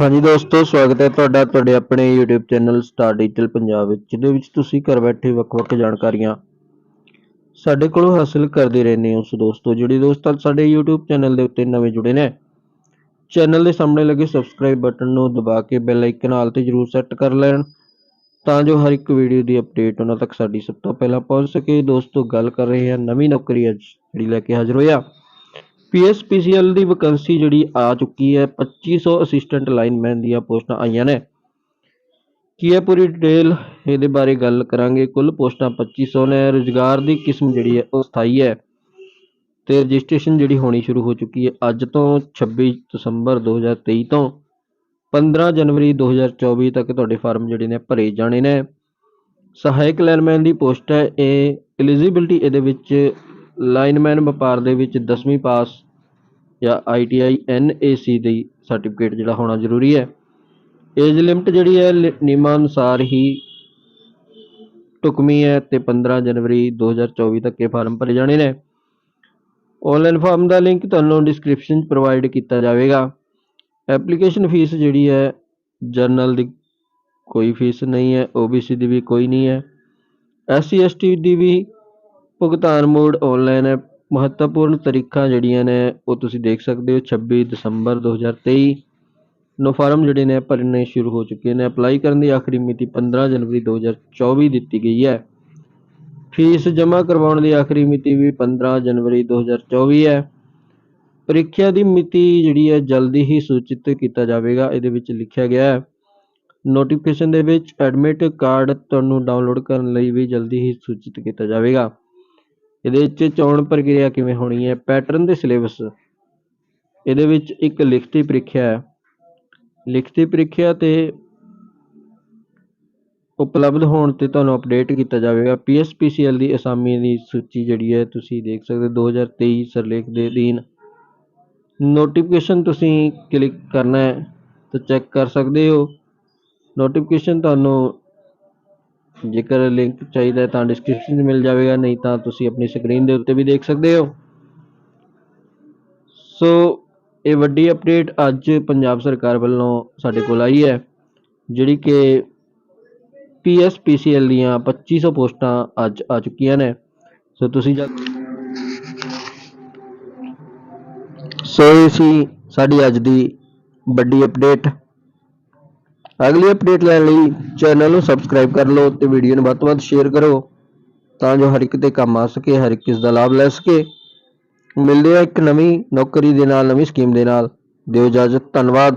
ਹਾਂਜੀ ਦੋਸਤੋ, ਸਵਾਗਤ ਹੈ ਤੁਹਾਡਾ, ਤੁਹਾਡੇ ਆਪਣੇ YouTube channel star digital Punjab ਵਿੱਚ, ਜਿਹਦੇ ਵਿੱਚ ਤੁਸੀਂ ਘਰ ਬੈਠੇ ਵੱਖ-ਵੱਖ ਜਾਣਕਾਰੀਆਂ ਸਾਡੇ ਕੋਲੋਂ ਹਾਸਲ ਕਰਦੇ ਰਹਿੰਦੇ ਹੋ। ਸੋ ਦੋਸਤੋ, ਜਿਹੜੇ ਦੋਸਤ ਅੱਜ ਸਾਡੇ YouTube ਚੈਨਲ ਦੇ ਉੱਤੇ ਨਵੇਂ ਜੁੜੇ ਨੇ, ਚੈਨਲ ਦੇ ਸਾਹਮਣੇ ਲੱਗੇ ਸਬਸਕ੍ਰਾਈਬ ਬਟਨ ਨੂੰ ਦਬਾ ਕੇ ਬੈਲ ਆਈਕਨ ਹਾਲ ਤੇ ਜਰੂਰ ਸੈੱਟ ਕਰ ਲੈਣ, ਤਾਂ ਜੋ ਹਰ ਇੱਕ ਵੀਡੀਓ ਦੀ ਅਪਡੇਟ ਉਹਨਾਂ ਤੱਕ ਸਾਡੀ ਸਭ ਤੋਂ ਪਹਿਲਾਂ ਪਹੁੰਚ ਸਕੇ। ਦੋਸਤੋ, ਗੱਲ ਕਰ ਰਹੇ ਹਾਂ ਨਵੀਂ ਨੌਕਰੀ ਅੱਜ, ਜਿਹੜੀ ਲੈ ਕੇ ਹਾਜ਼ਰ ਹੋਇਆ ਪੀਐਸਪੀਸੀਐਲ ਦੀ ਵੈਕੈਂਸੀ ਜਿਹੜੀ ਆ ਚੁੱਕੀ ਹੈ 2500 ਅਸਿਸਟੈਂਟ ਲਾਈਨਮੈਨ ਦੀਆਂ ਪੋਸਟਾਂ ਆਈਆਂ ਨੇ। ਕੀ ਹੈ ਪੂਰੀ ਡਿਟੇਲ ਇਹਦੇ ਬਾਰੇ ਗੱਲ ਕਰਾਂਗੇ। ਕੁੱਲ ਪੋਸਟਾਂ 2500 ਨੇ। ਰੁਜ਼ਗਾਰ ਦੀ ਕਿਸਮ ਜਿਹੜੀ ਹੈ, ਉਹ ਸਥਾਈ ਹੈ ਤੇ ਰਜਿਸਟ੍ਰੇਸ਼ਨ ਜਿਹੜੀ ਹੋਣੀ ਸ਼ੁਰੂ ਹੋ ਚੁੱਕੀ ਹੈ ਅੱਜ ਤੋਂ 26 ਦਸੰਬਰ 2023 ਤੋਂ। 15 ਜਨਵਰੀ 2024 ਤੱਕ ਤੁਹਾਡੇ ਫਾਰਮ ਜਿਹੜੇ ਨੇ, ਭਰੇ ਜਾਣੇ ਨੇ। ਸਹਾਇਕ ਲਾਈਨਮੈਨ ਦੀ ਪੋਸਟ ਹੈ, ਇਹ ਐਲੀਜੀਬਿਲਟੀ ਇਹਦੇ ਵਿੱਚ ਲਾਈਨਮੈਨ ਵਪਾਰ ਦੇ ਵਿੱਚ 10ਵੀਂ ਪਾਸ ਜਾਂ ITI NAC ਦੀ ਸਰਟੀਫਿਕੇਟ ਜਿਹੜਾ ਹੋਣਾ ਜ਼ਰੂਰੀ ਹੈ। ਏਜ ਲਿਮਟ ਜਿਹੜੀ ਹੈ ਲ- ਨਿਯਮਾਂ ਅਨੁਸਾਰ ਹੀ ਟੁਕਮੀ ਹੈ ਤੇ 15 ਜਨਵਰੀ 2024 ਤੱਕ ਇਹ ਫਾਰਮ ਭਰੇ ਜਾਣੇ ਨੇ। ਆਨਲਾਈਨ ਫਾਰਮ ਦਾ ਲਿੰਕ ਤੁਹਾਨੂੰ ਡਿਸਕ੍ਰਿਪਸ਼ਨ 'ਚ ਪ੍ਰੋਵਾਈਡ ਕੀਤਾ ਜਾਵੇਗਾ। ਐਪਲੀਕੇਸ਼ਨ ਫੀਸ ਜਿਹੜੀ ਹੈ, ਜਰਨਲ ਦੀ ਕੋਈ ਫੀਸ ਨਹੀਂ ਹੈ OBC ਦੀ ਵੀ ਕੋਈ ਨਹੀਂ ਹੈ। SC ST ਦੀ ਵੀ ਭੁਗਤਾਨ ਮੋਡ ਔਨਲਾਈਨ ਹੈ। ਮਹੱਤਵਪੂਰਨ ਤਰੀਕਾਂ ਜਿਹੜੀਆਂ ਨੇ, ਉਹ ਤੁਸੀਂ ਦੇਖ ਸਕਦੇ ਹੋ। 26 ਦਸੰਬਰ 2023 ਨੂੰ ਫਾਰਮ ਜਿਹੜੇ ਨੇ, ਭਰਨੇ ਸ਼ੁਰੂ ਹੋ ਚੁੱਕੇ ਨੇ। ਅਪਲਾਈ ਕਰਨ ਦੀ ਆਖਰੀ ਮਿਤੀ 15 ਜਨਵਰੀ 2024 ਦਿੱਤੀ ਗਈ ਹੈ। ਫੀਸ ਜਮ੍ਹਾਂ ਕਰਵਾਉਣ ਦੀ ਆਖਰੀ ਮਿਤੀ ਵੀ 15 ਜਨਵਰੀ 2024 ਹੈ। ਪ੍ਰੀਖਿਆ ਦੀ ਮਿਤੀ ਜਿਹੜੀ ਹੈ, ਜਲਦੀ ਹੀ ਸੂਚਿਤ ਕੀਤਾ ਜਾਵੇਗਾ। ਇਹਦੇ ਵਿੱਚ ਲਿਖਿਆ ਗਿਆ ਹੈ। ਨੋਟੀਫਿਕੇਸ਼ਨ ਦੇ ਵਿੱਚ ਐਡਮਿਟ ਕਾਰਡ ਤੁਹਾਨੂੰ ਡਾਊਨਲੋਡ ਕਰਨ ਲਈ ਵੀ ਜਲਦੀ ਹੀ ਸੂਚਿਤ ਕੀਤਾ ਜਾਵੇਗਾ। ਇਹਦੇ ਵਿੱਚ ਚੋਣ ਪ੍ਰਕਿਰਿਆ ਕਿਵੇਂ ਹੋਣੀ ਹੈ? ਪੈਟਰਨ ਦੇ ਸਿਲੇਬਸ ਇਹਦੇ ਵਿੱਚ ਇੱਕ ਲਿਖਤੀ ਪ੍ਰੀਖਿਆ ਹੈ। ਲਿਖਤੀ ਪ੍ਰੀਖਿਆ ਤੇ ਉਪਲਬਧ ਹੋਣ ਤੇ ਤੁਹਾਨੂੰ ਅਪਡੇਟ ਕੀਤਾ ਜਾਵੇਗਾ। ਪੀਐਸਪੀਸੀਐਲ ਦੀ ਅਸਾਮੀ ਦੀ ਸੂਚੀ ਜਿਹੜੀ ਹੈ, ਤੁਸੀਂ ਦੇਖ ਸਕਦੇ ਹੋ 2023 ਸਰਲੇਖ ਦੇ ਅਧੀਨ। ਨੋਟੀਫਿਕੇਸ਼ਨ ਤੁਸੀਂ ਕਲਿੱਕ ਕਰਨਾ ਹੈ ਤਾਂ ਚੈੱਕ ਕਰ ਸਕਦੇ ਹੋ। ਨੋਟੀਫਿਕੇਸ਼ਨ ਤੁਹਾਨੂੰ ਜੇਕਰ ਲਿੰਕ ਚਾਹੀਦਾ ਤਾਂ ਡਿਸਕ੍ਰਿਪਸ਼ਨ 'ਚ ਮਿਲ ਜਾਵੇਗਾ, ਨਹੀਂ ਤਾਂ ਤੁਸੀਂ ਆਪਣੀ ਸਕਰੀਨ ਦੇ ਉੱਤੇ ਵੀ ਦੇਖ ਸਕਦੇ ਹੋ। ਸੋ ਇਹ ਵੱਡੀ ਅਪਡੇਟ ਅੱਜ ਪੰਜਾਬ ਸਰਕਾਰ ਵੱਲੋਂ ਸਾਡੇ ਕੋਲ ਆਈ ਹੈ, ਜਿਹੜੀ ਕਿ ਪੀਐਸਪੀਸੀਐਲ ਦੀਆਂ 2500 ਪੋਸਟਾਂ ਅੱਜ ਆ ਚੁੱਕੀਆਂ ਨੇ। ਸੋ ਤੁਸੀਂ ਜਦ ਸੋ ਇਹ ਸੀ ਸਾਡੀ ਅੱਜ ਦੀ ਵੱਡੀ ਅਪਡੇਟ ਅਗਲੀ ਅਪਡੇਟ ਲੈਣ ਲਈ ਚੈਨਲ ਨੂੰ ਸਬਸਕ੍ਰਾਈਬ ਕਰ ਲਓ ਤੇ ਵੀਡੀਓ ਨੂੰ ਵੱਧ ਤੋਂ ਵੱਧ ਸ਼ੇਅਰ ਕਰੋ, ਤਾਂ ਜੋ ਹਰ ਇੱਕ ਦੇ ਕੰਮ ਆ ਸਕੇ, ਹਰ ਇੱਕ ਇਸ ਦਾ ਲਾਭ ਲੈ ਸਕੇ। ਮਿਲਦੇ ਆ ਇੱਕ ਨਵੀਂ ਨੌਕਰੀ ਦੇ ਨਾਲ, ਨਵੀਂ ਸਕੀਮ ਦੇ ਨਾਲ। ਦਿਓ ਇਜਾਜ਼ਤ, ਧੰਨਵਾਦ।